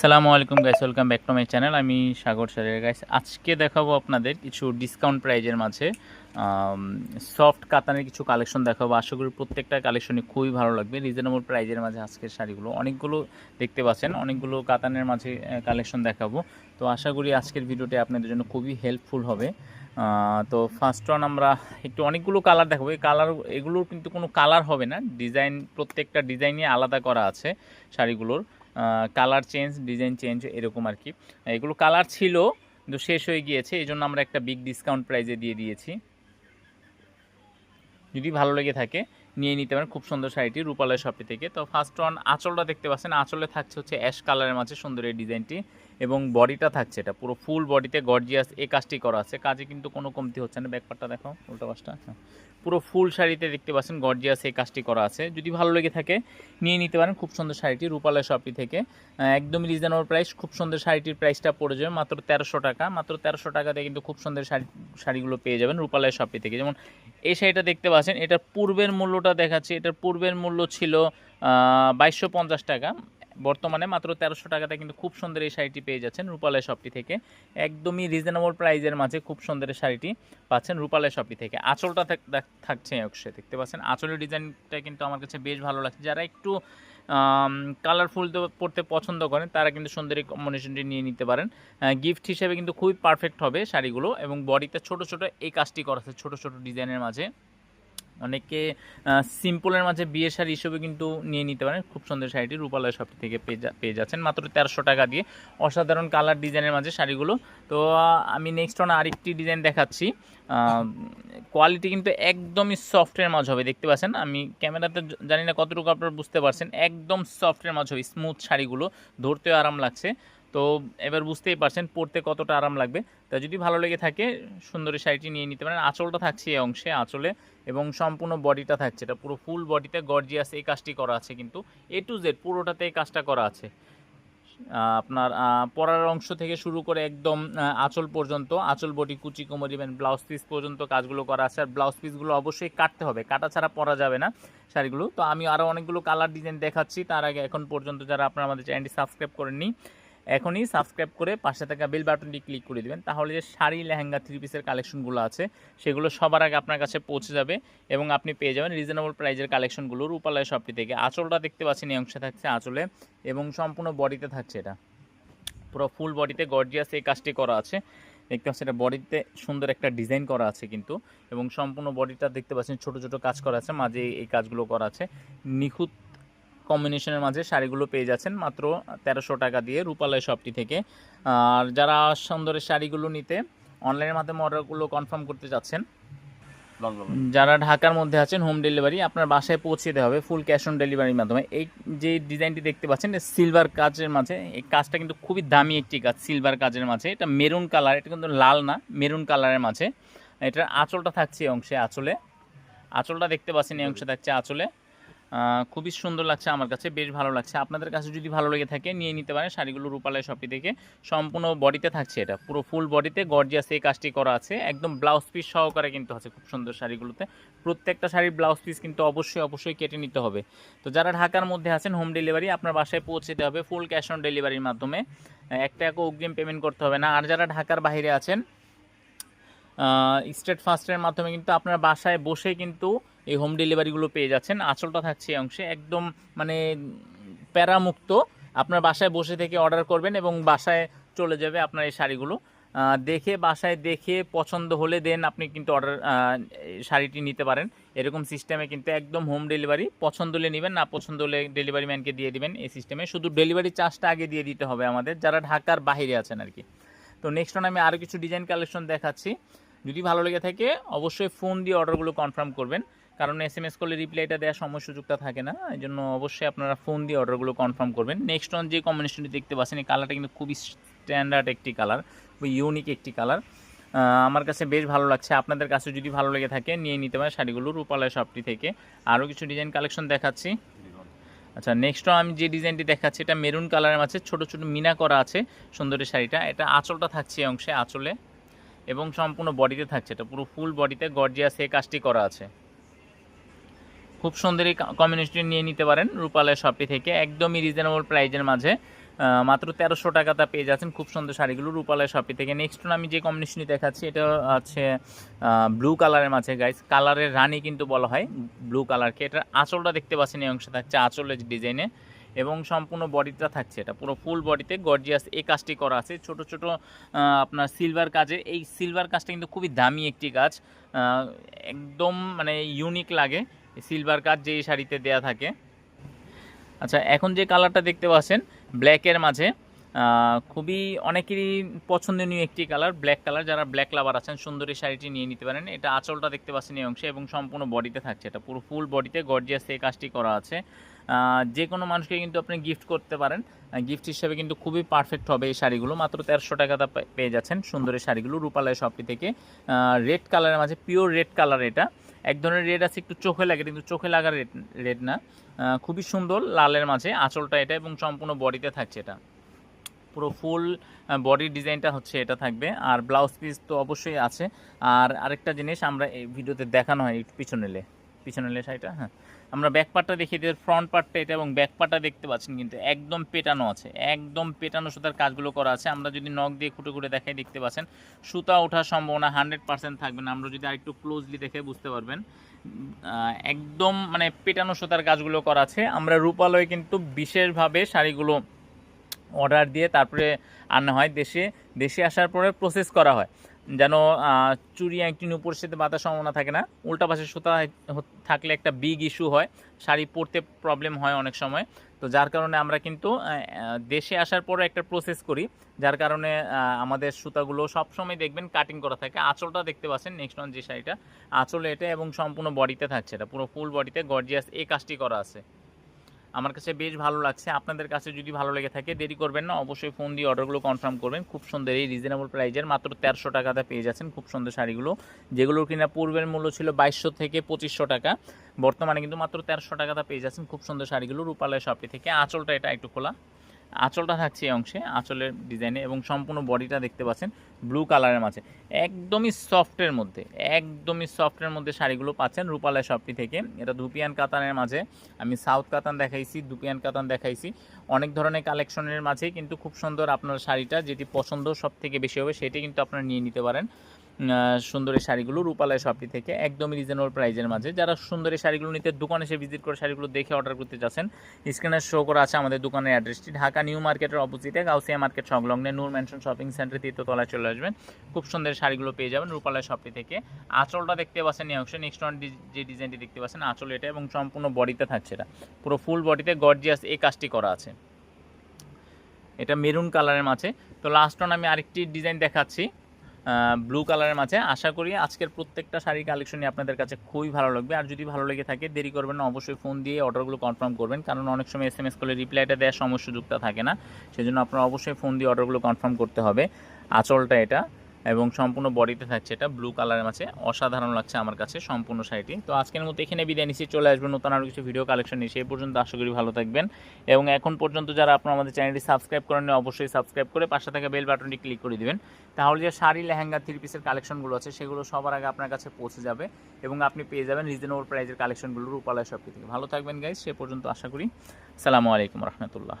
সালামু আলাইকুম guys welcome back to my channel আমি সাগর সারের। গাইস আজকে দেখাবো আপনাদের কিছু ডিসকাউন্ট প্রাইজের মাঝে সফট কাতানের কিছু কালেকশন দেখাবো। আশা করি প্রত্যেকটা কালেকশনই খুবই ভালো লাগবে। রিজনেবল প্রাইজের মাঝে আজকের শাড়িগুলো অনেকগুলো দেখতে পাচ্ছেন, অনেকগুলো কাতানের মাঝে কালেকশন দেখাবো। তো আশা করি আজকের ভিডিওটি আপনাদের জন্য খুবই হেল্পফুল হবে। তো ফার্স্ট অন আমরা একটু অনেকগুলো কালার দেখাবো। এই কালার এগুলোর কিন্তু কোনো কালার হবে না। ডিজাইন প্রত্যেকটা ডিজাইনই আলাদা করা আছে শাড়িগুলোর। কালার চেঞ্জ ডিজাইন চেঞ্জ এরকম আর কি। এগুলো কালার ছিল, কিন্তু শেষ হয়ে গিয়েছে, এই জন্য আমরা একটা বিগ ডিসকাউন্ট প্রাইজে দিয়ে দিয়েছি। যদি ভালো লেগে থাকে, নিয়ে নিতে পারেন। খুব সুন্দর শাড়িটি রূপালয় শপি থেকে। তো ফার্স্ট ওয়ান আঁচলটা দেখতে পাচ্ছেন। আঁচলে থাকছে হচ্ছে অ্যাশ কালারের মাঝে সুন্দর এই ডিজাইনটি এবং বডিটা থাকছে এটা। পুরো ফুল বডিতে গর্জিয়াস এই কাজটি করা আছে। কাজে কিন্তু কোনো কমতি হচ্ছে না। ব্যাকপারটা দেখো, উল্টো পাশটা। হ্যাঁ। পুরো ফুল শাড়িতে দেখতে পাচ্ছেন গর্জিয়াস এই কাজটি করা আছে। যদি ভালো লেগে থাকে, নিয়ে নিতে পারেন খুব সুন্দর শাড়িটি রূপালয় শপি থেকে। একদমই রিজনেবল প্রাইস খুব সুন্দর শাড়িটির প্রাইসটা পড়ে যাবে মাত্র তেরোশো টাকা। মাত্র তেরোশো টাকাতে কিন্তু খুব সুন্দর শাড়ি, শাড়িগুলো পেয়ে যাবেন রূপালয় শপি থেকে। যেমন এই শাড়িটা দেখতে পাচ্ছেন, এটার পূর্বের মূল্যটা দেখাচ্ছি। এটার পূর্বের মূল্য ছিল বাইশশো টাকা। বর্তমানে মাত্র তেরোশো টাকাতে কিন্তু খুব সুন্দর এই শাড়িটি পেয়ে যাচ্ছেন রূপালয় শপটি থেকে। একদমই রিজনেবল প্রাইজের মাঝে খুব সুন্দর এই শাড়িটি পাচ্ছেন রূপালয় শপটি থেকে। আঁচলটা থাক- থাক- থাকছে অবশ্যই দেখতে পাচ্ছেন? আঁচলের ডিজাইনটা কিন্তু আমার কাছে বেশ ভালো লাগছে। যারা একটু কালারফুল পড়তে পছন্দ করেন, তারা কিন্তু সুন্দর কম্বিনেশনটি নিয়ে নিতে পারেন। গিফট হিসেবে কিন্তু খুবই পারফেক্ট হবে শাড়িগুলো এবং বডিতে ছোট ছোট এই কাজটি করা আছে ছোটো ছোটো ডিজাইনের মাঝে। অনেকে সিম্পলের মাঝে বিয়ে শাড়ি হিসেবে কিন্তু নিয়ে নিতে পারেন। খুব সুন্দর শাড়িটি রূপালয় শপ থেকে পেয়ে যাচ্ছেন। মাত্র তেরোশো টাকা দিয়ে। অসাধারণ কালার ডিজাইনের মাঝে শাড়িগুলো। তো আমি নেক্সট অন আরেকটি ডিজাইন দেখাচ্ছি। কোয়ালিটি কিন্তু একদমই সফটের মাঝ হবে, দেখতে পাচ্ছেন? আমি ক্যামেরাতে জানি না কতটুকু আপনারা বুঝতে পারছেন। একদম সফটের মাঝ হবে স্মুথ শাড়িগুলো। ধরতেও আরাম লাগছে। তো এবার বুঝতেই পারছেন পরতে কতটা আরাম লাগবে। তা যদি ভালো লেগে থাকে, সুন্দরী শাড়িটি নিয়ে নিতে পারেন। আঁচলটা থাকছে এই অংশে, আঁচলে, এবং সম্পূর্ণ বডিটা থাকছে। এটা পুরো ফুল বডিতে গর্জিয়াস এই কাজটি করা আছে কিন্তু এ টু জেড পুরোটাতে এই কাজটা করা আছে। আপনার পরার অংশ থেকে শুরু করে একদম আঁচল পর্যন্ত, আঁচল, বডি, কুচি, কোমর ইভেন ব্লাউজ পিস পর্যন্ত কাজগুলো করা আছে। আর ব্লাউজ পিসগুলো অবশ্যই কাটতে হবে। কাটা ছাড়া পরা যাবে না শাড়িগুলো। তো আমি আরও অনেকগুলো কালার ডিজাইন দেখাচ্ছি। তার আগে এখন পর্যন্ত যারা আপনারা আমাদের চ্যানেলটি সাবস্ক্রাইব করেননি এখনই সাবস্ক্রাইব করে পাশে থাকা বেল বাটনটি ক্লিক করে দিবেন। তাহলে যে শাড়ি, লেহেঙ্গা থ্রি পিসের কালেকশনগুলো আছে, সেগুলো সবার আগে আপনার কাছে পৌঁছে যাবে এবং আপনি পেয়ে যাবেন রিজনেবল প্রাইজের কালেকশনগুলো রূপালয় শপটি থেকে। আঁচলটা দেখতে পাচ্ছেন, এই অংশে থাকছে আঁচলে এবং সম্পূর্ণ বডিতে থাকছে এটা। পুরো ফুল বডিতে গর্জিয়াস এই কাজটি করা আছে। দেখতে পাচ্ছেন এটা বডিতে সুন্দর একটা ডিজাইন করা আছে কিন্তু এবং সম্পূর্ণ বডিটা দেখতে পাচ্ছেন ছোট ছোট কাজ করা আছে, মাঝে এই কাজগুলো করা আছে। নিখুঁত কম্বিনেশনের মাঝে শাড়িগুলো পেয়ে যাচ্ছেন মাত্র তেরোশো টাকা দিয়ে রূপালয় শপটি থেকে। আর যারা সুন্দরের শাড়িগুলো নিতে অনলাইনের মাধ্যমে অর্ডারগুলো কনফার্ম করতে চাচ্ছেন যারা ঢাকার মধ্যে আছেন হোম ডেলিভারি আপনার বাসায় পৌঁছে দেওয়া হবে ফুল ক্যাশ অন ডেলিভারির মাধ্যমে। এই যে ডিজাইনটি দেখতে পাচ্ছেন সিলভার কাজের মাঝে এই কাজটা কিন্তু খুবই দামি একটি কাজ সিলভার কাজের মাঝে। এটা মেরুন কালার এটা কিন্তু লাল না মেরুন কালারের মাঝে। এটার আঁচলটা থাকছে এই অংশে আঁচলে। আঁচলটা দেখতে পাচ্ছেন এই অংশে থাকছে আঁচলে। খুবই সুন্দর লাগছে আমার কাছে, বেশ ভালো লাগছে। আপনাদের কাছে যদি ভালো লেগে থাকে, নিয়ে নিতে পারেন শাড়িগুলো রূপালয় শপি থেকে সম্পূর্ণ বডিতে থাকছে এটা, পুরো ফুল বডিতে গর্জিয়াস এই কাজটি করা আছে। একদম ব্লাউজ পিস সহকারে কিন্তু আছে খুব সুন্দর শাড়িগুলোতে। প্রত্যেকটা শাড়ির ব্লাউজ পিস কিন্তু অবশ্যই অবশ্যই কেটে নিতে হবে। তো যারা ঢাকার মধ্যে আছেন হোম ডেলিভারি আপনার বাসায় পৌঁছে হবে ফুল ক্যাশ অন ডেলিভারির মাধ্যমে। এক টাকা অগ্রিম পেমেন্ট করতে হবে না। আর যারা ঢাকার বাইরে আছেন স্টেট ফাস্টের মাধ্যমে কিন্তু আপনার বাসায় বসে কিন্তু এই হোম ডেলিভারিগুলো পেয়ে যাচ্ছেন। আঁচলটা থাকছে এই অংশে। একদম মানে প্যারামুক্ত। আপনার বাসায় বসে থেকে অর্ডার করবেন এবং বাসায় চলে যাবে আপনার এই শাড়িগুলো। দেখে, বাসায় দেখে পছন্দ হলে দেন আপনি কিন্তু অর্ডার শাড়িটি নিতে পারেন। এরকম সিস্টেমে কিন্তু একদম হোম ডেলিভারি পছন্দ হলে নেবেন, না পছন্দ হলে ডেলিভারি ম্যানকে দিয়ে দিবেন এই সিস্টেমে শুধু ডেলিভারি চার্জটা আগে দিয়ে দিতে হবে আমাদের, যারা ঢাকার বাইরে আছেন আর কি। তো নেক্সট আমি আরও কিছু ডিজাইন কালেকশন দেখাচ্ছি। যদি ভালো লেগে থাকে, অবশ্যই ফোন দিয়ে অর্ডারগুলো কনফার্ম করবেন। কারণ এস এম এস করলে রিপ্লাইটা দেওয়ার সময় সুযোগটা থাকে না এই জন্য অবশ্যই আপনারা ফোন দিয়ে অর্ডারগুলো কনফার্ম করবেন। নেক্সট অন যে কম্বিনেশনটি দেখতে পাচ্ছেন, এই কালারটা কিন্তু খুবই স্ট্যান্ডার্ড একটি কালার খুবই ইউনিক একটি কালার আমার কাছে বেশ ভালো লাগছে। আপনাদের কাছে যদি ভালো লেগে থাকে, নিয়ে নিতে পারেন শাড়িগুলো রূপালয় শপটি থেকে। আরও কিছু ডিজাইন কালেকশন দেখাচ্ছি। আচ্ছা নেক্সট আমি যে ডিজাইনটি দেখাচ্ছি, এটা মেরুন কালারের মাঝে ছোট ছোট মিনা করা আছে সুন্দরী শাড়িটা। এটা আঁচলটা থাকছে অংশে, আঁচলে। এবং সম্পূর্ণ বডিতে থাকছে, এটা পুরো ফুল বডিতে গর্জিয়াস এই কাজটি করা আছে। খুব সুন্দর এই কম্বিনেশনটি নিয়ে নিতে পারেন রূপালয় শপটি থেকে। একদমই রিজনেবল প্রাইজের মাঝে। মাত্র তেরোশো টাকাতে পেয়ে যাচ্ছেন খুব সুন্দর শাড়িগুলো রূপালয় শপি থেকে। নেক্সট আমি যে কম্বিনেশনই দেখাচ্ছি, এটা হচ্ছে ব্লু কালারের মাঝে গাইস কালারের রানী কিন্তু বলা হয় ব্লু কালারকে এটার আঁচলটা দেখতে পাচ্ছেন এই অংশে থাকছে আঁচলের ডিজাইনে এবং সম্পূর্ণ বডিটা থাকছে এটা। পুরো ফুল বডিতে গর্জিয়াস এই কাজটি করা আছে। ছোট ছোট আপনার সিলভার কাজের। এই সিলভার কাজটা কিন্তু খুবই দামি একটি কাজ। একদম মানে ইউনিক লাগে। সিলভার কাজ যে এই শাড়িতে দেয়া থাকে। আচ্ছা এখন যে কালারটা দেখতে পাচ্ছেন ব্ল্যাকের মাঝে খুবই অনেকেরই পছন্দনীয় একটি কালার ব্ল্যাক কালার যারা ব্ল্যাক লাভার আছেন, সুন্দরী শাড়িটি নিয়ে নিতে পারেন। এটা আঁচলটা দেখতে পাচ্ছেন এই অংশে এবং সম্পূর্ণ বডিতে থাকছে। এটা পুরো ফুল বডিতে গর্জিয়াস এই কাজটি করা আছে। যে কোনো মানুষকে কিন্তু আপনি গিফট করতে পারেন। গিফট হিসেবে কিন্তু খুবই পারফেক্ট হবে এই শাড়িগুলো। মাত্র তেরোশো টাকাতে পে- পেয়ে যাচ্ছেন সুন্দরী শাড়িগুলো রূপালয় শপটি থেকে। রেড কালারের মাঝে পিওর রেড কালার এটা। এক ধরনের রেড আছে, একটু চোখে লাগে কিন্তু চোখে লাগার রেড রেড না। খুবই সুন্দর লালের মাঝে আঁচলটা এটা এবং সম্পূর্ণ বডিতে থাকছে এটা। পুরো ফুল বডির ডিজাইনটা হচ্ছে এটা থাকবে। আর ব্লাউজ পিস তো অবশ্যই আছে। আর আরেকটা জিনিস আমরা এই ভিডিওতে দেখানো হয় একটু পিছনে এলে পিছনে এলে শাড়িটা হ্যাঁ। আমরা ব্যাক পার্টটা দেখিয়ে দিই ফ্রন্ট পার্টটা এটা এবং ব্যাক পার্টটা দেখতে পাচ্ছেন কিন্তু একদম পেটানো আছে, একদম পেটানো সুতার কাজগুলো করা আছে। আমরা যদি নখ দিয়ে খুঁটে খুঁটে দেখাই, দেখতে পাচ্ছেন, সুতা ওঠার সম্ভাবনা হান্ড্রেড পার্সেন্ট থাকবে না। আমরা যদি আরেকটু ক্লোজলি দেখে বুঝতে পারবেন একদম মানে পেটানো সুতার কাজগুলো করা আছে। আমরা রূপালয়ে কিন্তু বিশেষভাবে শাড়িগুলো অর্ডার দিয়ে তারপরে আনা হয় দেশে। দেশে আসার পরে প্রসেস করা হয়। যেন চুরি একটি নুপুরের সাথে বাতার সম্ভাবনা থাকে না। উল্টা পাশে সুতা থাকলে একটা বিগ ইস্যু হয়। শাড়ি পরতে প্রবলেম হয় অনেক সময়। তো যার কারণে আমরা কিন্তু দেশে আসার পরে একটা প্রসেস করি। যার কারণে আমাদের সুতাগুলো সবসময় দেখবেন কাটিং করা থাকে। আঁচলটা দেখতে পাচ্ছেন নেক্সট ওয়ান যে শাড়িটা। আঁচলে এটা এবং সম্পূর্ণ বডিতে থাকছে এটা। পুরো ফুল বডিতে গর্জিয়াস এই কাজটি করা আছে। আমার কাছে বেশ ভালো লাগছে। আপনাদের কাছে যদি ভালো লেগে থাকে, দেরি করবেন না। অবশ্যই ফোন দিয়ে অর্ডারগুলো কনফার্ম করবেন। খুব সুন্দর এই রিজনেবল প্রাইজের মাত্র তেরোশো টাকাতে পেয়ে যাচ্ছেন খুব সুন্দর শাড়িগুলো। যেগুলোর কিনা পূর্বের মূল্য ছিল বাইশশো থেকে পঁচিশশো টাকা। বর্তমানে কিন্তু মাত্র তেরোশো টাকাতে পেয়ে যাচ্ছেন খুব সুন্দর শাড়িগুলো রূপালয় শপটি থেকে। আঁচলটা এটা একটু খোলা। আঁচলটা থাকছে এই অংশে, আঁচলের ডিজাইনে এবং সম্পূর্ণ বডিটা দেখতে পাচ্ছেন ব্লু কালারের মাঝে। একদমই সফটের মধ্যে, একদমই সফটের মধ্যে শাড়িগুলো পাচ্ছেন রূপালয় শপটি থেকে। এটা ধুপিয়ান কাতানের মাঝে। আমি সাউথ কাতান দেখাইছি দুপিয়ান কাতান দেখাইছি। অনেক ধরনের কালেকশনের মাঝে কিন্তু খুব সুন্দর আপনার শাড়িটা, যেটি পছন্দ সব থেকে বেশি হবে, সেটি কিন্তু আপনারা নিয়ে নিতে পারেন। সুন্দর শাড়িগুলো রূপালয় শপটি থেকে একদমই রিজনেবল প্রাইজের মাঝে। যারা সুন্দর শাড়িগুলো নিতে দোকানে এসে ভিজিট করে শাড়িগুলো দেখে অর্ডার করতে যাচ্ছেন স্ক্রিনে শো করা আছে আমাদের দোকানের অ্যাড্রেসটি ঢাকা নিউ মার্কেটের অপোজিটে গাউসিয়া মার্কেট সংলগ্নে নূর ম্যানশন শপিং সেন্টার তলায় চলে আসবেন। খুব সুন্দর শাড়িগুলো পেয়ে যাবেন রূপালয় শপটি থেকে। আঁচলটা দেখতে পাচ্ছেন এই অংশে নেক্সট ওয়ান যে ডিজাইনটি দেখতে পাচ্ছেন, আঁচল এটা এবং সম্পূর্ণ বডিতে থাকছে এটা। পুরো ফুল বডিতে গর্জিয়াস এই কাজটি করা আছে। এটা মেরুন কালারের মাঝে। তো লাস্ট ওয়ান আমি আরেকটি ডিজাইন দেখাচ্ছি। ব্লু কালারের মাঝে। আশা করি আজকের প্রত্যেকটা শাড়ির কালেকশনই আপনাদের কাছে খুবই ভালো লাগবে। আর যদি ভালো লেগে থাকে, দেরি করবেন না, অবশ্যই ফোন দিয়ে অর্ডারগুলো কনফার্ম করবেন। কারণ অনেক সময় এস এম এস করলে রিপ্লাইটা দেওয়ার সময় সুযোগটা থাকে না। সেজন্য আপনারা অবশ্যই ফোন দিয়ে অর্ডারগুলো কনফার্ম করতে হবে। আচলটা এটা। এবং সম্পূর্ণ বডিতে থাকছে এটা ব্লু কালারের মাঝে। অসাধারণ লাগছে আমার কাছে সম্পূর্ণ শাড়িটি। তো আজকের মতো এখানে বিদায় নিচ্ছি, চলে আসবেন নতুন আরও কিছু ভিডিও কালেকশন নিয়ে। সেই পর্যন্ত আশা করি ভালো থাকবেন। এবং এখন পর্যন্ত যারা আপনারা আমাদের চ্যানেলটি সাবস্ক্রাইব করেন অবশ্যই সাবস্ক্রাইব করে পাশে থাকা বেল বাটনটি ক্লিক করে দিবেন। তাহলে যে শাড়ি, লেহেঙ্গা থ্রি পিসের কালেকশনগুলো আছে, সেগুলো সবার আগে আপনার কাছে পৌঁছে যাবে এবং আপনি পেয়ে যাবেন রিজনেবল প্রাইজের কালেকশনগুলো রূপালয় সব থেকে। ভালো থাকবেন গাইজ সে পর্যন্ত আশা করি। সালামু আলাইকুম রহমতুল্লাহ।